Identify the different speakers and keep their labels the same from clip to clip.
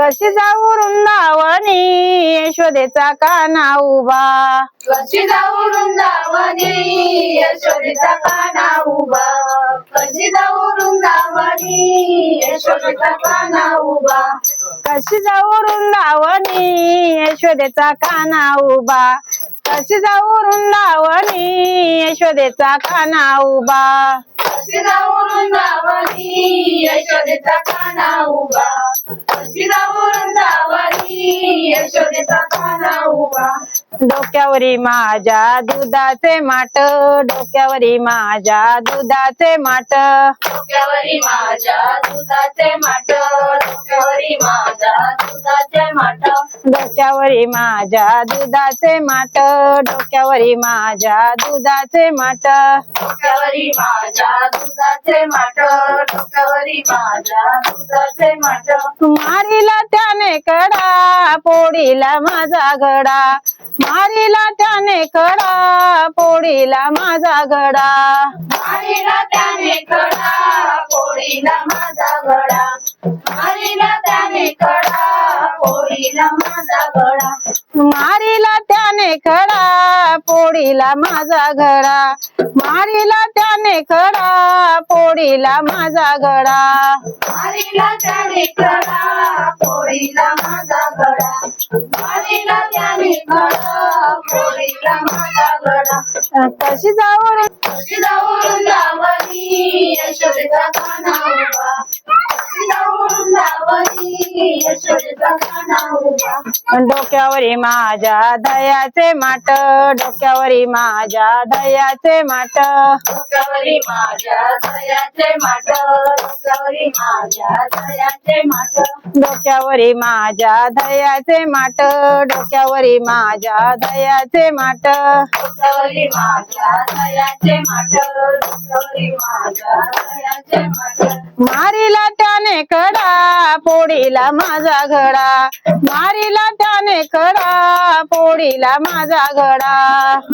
Speaker 1: कशी जाऊ वृंदावनी यशोदेचा काना उभा?
Speaker 2: कशी जाऊ वृंदावनी यशोदेचा काना उभा? कशी जाऊ वृंदावनी यशोदेचा काना उभा?
Speaker 1: कशी जाऊ वृंदावनी यशोदेचा काना उभा? कशी जाऊ वृंदावनी यशोदेचा काना उभा?
Speaker 2: कशी जाऊ वृंदावनी यशोदेचा काना उभा?
Speaker 1: डोक्यावरी माझ्या दुधाचे माट डोक्यावरी माझ्या दुधाचे माट.
Speaker 2: डोक्यावरी माझ्या दुधाचे माट डोक्यावरी माझ्या दुधाचे माट.
Speaker 1: डोक्यावरी माझ्या दुधाचे माट डोक्यावरी माझ्या दुधाचे माट.
Speaker 2: डोक्यावरी माझ्या दुधाचे माट डोक्यावरी माझ्या दुधाचे माट.
Speaker 1: माझा घडा मारीला त्याने कडा पोळीला माझा घडा
Speaker 2: मारीला त्याने कडा. पोळीला माझा गडा मारीला त्याने
Speaker 1: खडा पोडीला माझा घडा मारीला त्याने खडा पोडीला माझा घडा
Speaker 2: मारीला त्याने कडा पोळीला माझा गडा मारीला त्याने कडा पोळीला माझा गडा
Speaker 1: कशी जाऊ रे?
Speaker 2: कशी जाऊ
Speaker 1: डोक्यावरी माझ्या दयाचे माट डोक्यावरी माझ्या दयाचे माट.
Speaker 2: डोक्यावरी माझ्या दयाचे माट डोक्यावरी माझ्या दयाचे माट.
Speaker 1: डोक्यावरी माझ्या दयाचे माट डोक्यावरी माझ्या दयाचे माट.
Speaker 2: डोक्यावरी माझ्या दयाचे माट डोक्यावरी माझ्या दयाचे माट.
Speaker 1: मारीला त्याने कडा पोडीला माझा घडा. मारीला त्याने कडा पोडीला माझा घडा.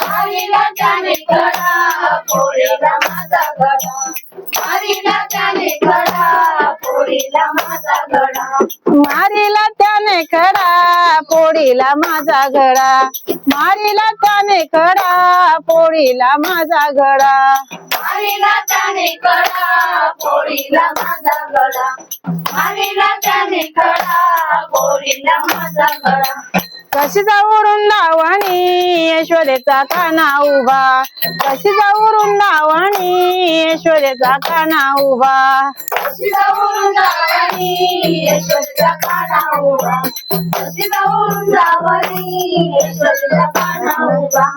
Speaker 2: मारीला त्याने कडा पोळीला माझा गडा मारीला त्याने कडा पोळीला माझा गडा
Speaker 1: मारीला त्याने कडा पोडीला माझा घडा. मारीला त्याने कडा पोडीला माझा घडा.
Speaker 2: मारीला त्याने कडा पोरीला माझा गळा. मानेला त्याने कळा पोरीला माझा गळा.
Speaker 1: कशी जाऊरून दावणी यशोदेचा काना उभा. कशी जाऊरून दावणी यशोदेचा काना उभा.
Speaker 2: कशी जाऊरून जावणी यशोदेचा काना उभा. कशी जाऊरून जावणी यशोदेचा काना उभा.